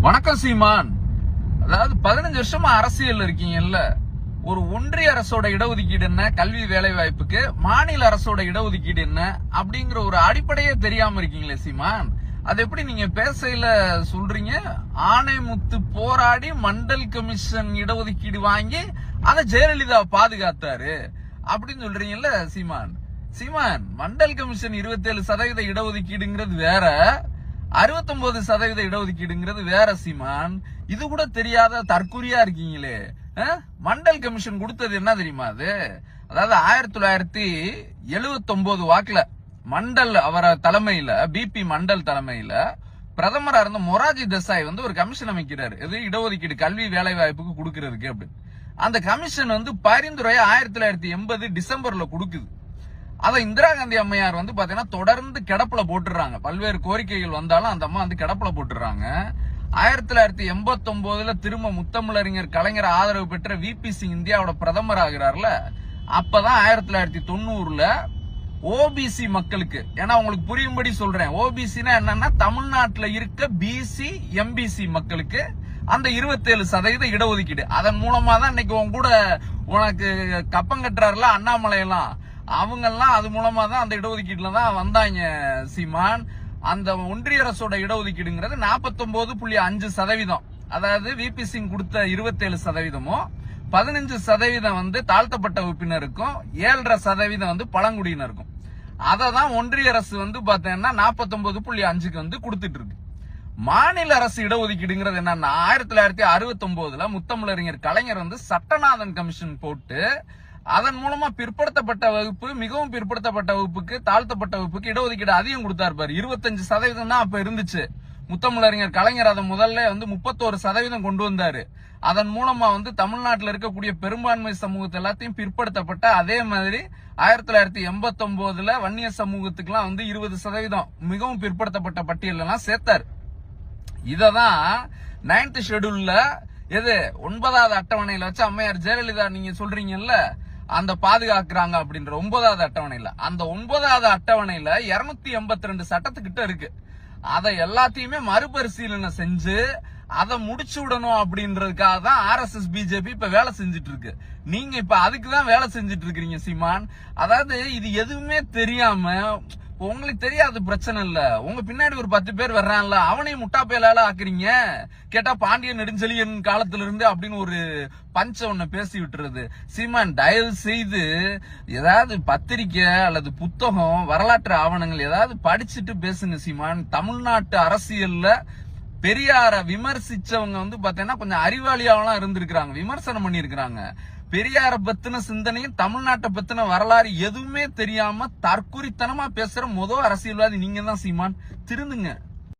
வணக்கம் சீமான். அதாவது பதினஞ்சு வருஷமா அரசியல் இருக்கீங்கல்ல. ஒரு ஒன்றிய அரசோட இடஒதுக்கீடு என்ன? கல்வி வேலை வாய்ப்புக்கு மாநில அரசோட இடஒதுக்கீடு என்ன? அப்படிங்கிற ஒரு அடிப்படையே தெரியாம இருக்கீங்களே சீமான். அது எப்படி நீங்க பேசையில சொல்றீங்க? ஆணைமுத்து போராடி மண்டல் கமிஷன் இடஒதுக்கீடு வாங்கி அதை ஜெயலலிதா பாதுகாத்தாரு. அப்படின்னு சொல்றீங்கல்ல சீமான். சீமான் மண்டல் கமிஷன் 27% சதவீத இடஒதுக்கீடுங்கிறது வேற. 69% சதவீத இடஒதுக்கீடுங்கிறது வேற சீமான். இது கூட தெரியாத தற்குறியா இருக்கீங்களே. மண்டல் கமிஷன் கொடுத்தது என்ன தெரியுமா அது? அதாவது ஆயிரத்தி தொள்ளாயிரத்தி எழுவத்தி வாக்குல மண்டல் அவர தலைமையில பிபி மண்டல் தலைமையில பிரதமரா இருந்த மொராஜி தேசாய் வந்து ஒரு கமிஷன் அமைக்கிறாரு. இது இடஒதுக்கீடு கல்வி வேலை வாய்ப்புக்கு கொடுக்கறதுக்கு அப்படின்னு. அந்த கமிஷன் வந்து பரிந்துரையை ஆயிரத்தி தொள்ளாயிரத்தி எண்பது டிசம்பர்ல கொடுக்குது. அதை இந்திரா காந்தி அம்மையார் வந்து பாத்தீங்கன்னா தொடர்ந்து கிடப்புல போட்டுறாங்க. பல்வேறு கோரிக்கைகள் வந்தாலும் அந்த அம்மா வந்து கிடப்புல போட்டுறாங்க. ஆயிரத்தி தொள்ளாயிரத்தி எண்பத்தி ஒன்பதுல திரும்ப முத்தமிழறிஞர் கலைஞர் ஆதரவு பெற்ற விபி சிங் இந்தியாவோட பிரதமர் ஆகிறார்ல அப்பதான் ஆயிரத்தி தொள்ளாயிரத்தி தொண்ணூறுல ஓபிசி மக்களுக்கு ஏன்னா உங்களுக்கு புரியும்படி சொல்றேன். ஓபிசினா என்னன்னா தமிழ்நாட்டில் இருக்க பிசி எம்பிசி மக்களுக்கு அந்த 27% சதவீத இடஒதுக்கீடு. அதன் மூலமா தான் இன்னைக்கு உன் கூட உனக்கு கப்பம் கட்டுறாருல அண்ணாமலை எல்லாம் அவங்க எல்லாம் அது மூலமா தான் அந்த இடஒதுக்கீட்டுல தான் வந்தாங்க சீமான். அந்த ஒன்றிய அரசோட இடஒதுக்கீடுங்கிறது 49.5% புள்ளி அஞ்சு சதவீதம். அதாவது விபி சிங் கொடுத்த 27% சதவீதமும் பதினஞ்சு சதவீதம் வந்து தாழ்த்தப்பட்ட உறுப்பினருக்கும் ஏழரை சதவீதம் வந்து பழங்குடியினருக்கும். அதை தான் ஒன்றிய அரசு வந்து பார்த்தீங்கன்னா 49.5 புள்ளி அஞ்சுக்கு வந்து கொடுத்துட்டு இருக்கு மாநில அரசு இடஒதுக்கீடுங்கிறது என்னன்னா ஆயிரத்தி தொள்ளாயிரத்தி அறுபத்தி ஒன்பதுல முத்தமிழறிஞர் கலைஞர் வந்து சட்டநாதன் கமிஷன் போட்டு அதன் மூலமா பிற்படுத்தப்பட்ட வகுப்பு மிகவும் பிற்படுத்தப்பட்ட வகுப்புக்கு தாழ்த்தப்பட்ட வகுப்புக்கு இடஒதுக்கீடு அதிகம் கொடுத்தாரு பாரு. இருபத்தஞ்சு சதவீதம் தான் அப்ப இருந்துச்சு. முத்தமிழறிஞர் கலைஞர் அதை முதல்ல வந்து முப்பத்தோரு சதவீதம் கொண்டு வந்தாரு. அதன் மூலமா வந்து தமிழ்நாட்டில் இருக்கக்கூடிய பெரும்பான்மை சமூகத்தை எல்லாத்தையும் பிற்படுத்தப்பட்ட அதே மாதிரி ஆயிரத்தி தொள்ளாயிரத்தி எண்பத்தி ஒன்பதுல வன்னிய சமூகத்துக்குலாம் வந்து இருபது சதவீதம் மிகவும் பிற்படுத்தப்பட்ட பட்டியல் எல்லாம் சேர்த்தாரு. இததான் நைன்த் ஷெடியூல்ல எது ஒன்பதாவது அட்டவணையில வச்சு அம்மையார் ஜெயலலிதா நீங்க சொல்றீங்கல்ல அந்த பாதுகாக்கிறாங்க அப்படின்ற ஒன்பதாவது அட்டவணையில. அந்த ஒன்பதாவது அட்டவணையில இருநூத்தி எண்பத்தி ரெண்டு சட்டத்துக்கிட்ட இருக்கு. அதை எல்லாத்தையுமே மறுபரிசீலனை செஞ்சு அதை முடிச்சு விடணும் அப்படின்றதுக்காக தான் ஆர்எஸ்எஸ் பிஜேபி இப்ப வேலை செஞ்சுட்டு இருக்கு நீங்க இப்ப அதுக்கு தான் வேலை செஞ்சுட்டு இருக்கிறீங்க சீமான். அதாவது இது எதுவுமே தெரியாம உங்களுக்கு தெரியாது பிரச்சனை இல்ல. உங்க பின்னாடி ஒரு பத்து பேர் வர்றான்ல அவனையும் முட்டா பேலால ஆக்குறீங்க. கேட்டா பாண்டியன் நெடுஞ்செழியன் காலத்துல இருந்து அப்படின்னு ஒரு பஞ்ச ஒண்ணு பேசி விட்டுறது. சீமான் தயவு செய்து ஏதாவது பத்திரிக்கை அல்லது புத்தகம் வரலாற்று ஆவணங்கள் ஏதாவது படிச்சுட்டு பேசுங்க சீமான். தமிழ்நாட்டு அரசியல்ல பெரியார விமர்சிச்சவங்க வந்து பாத்தீங்கன்னா கொஞ்சம் அறிவாளியாவெல்லாம் இருந்திருக்கிறாங்க விமர்சனம் பண்ணியிருக்கிறாங்க. பெரியார பத்தின சிந்தனையும் தமிழ்நாட்டை பத்தின வரலாறு எதுவுமே தெரியாம தற்குறித்தனமா பேசுற முதல் அரசியல்வாதி நீங்க தான் சீமான். திருந்துங்க.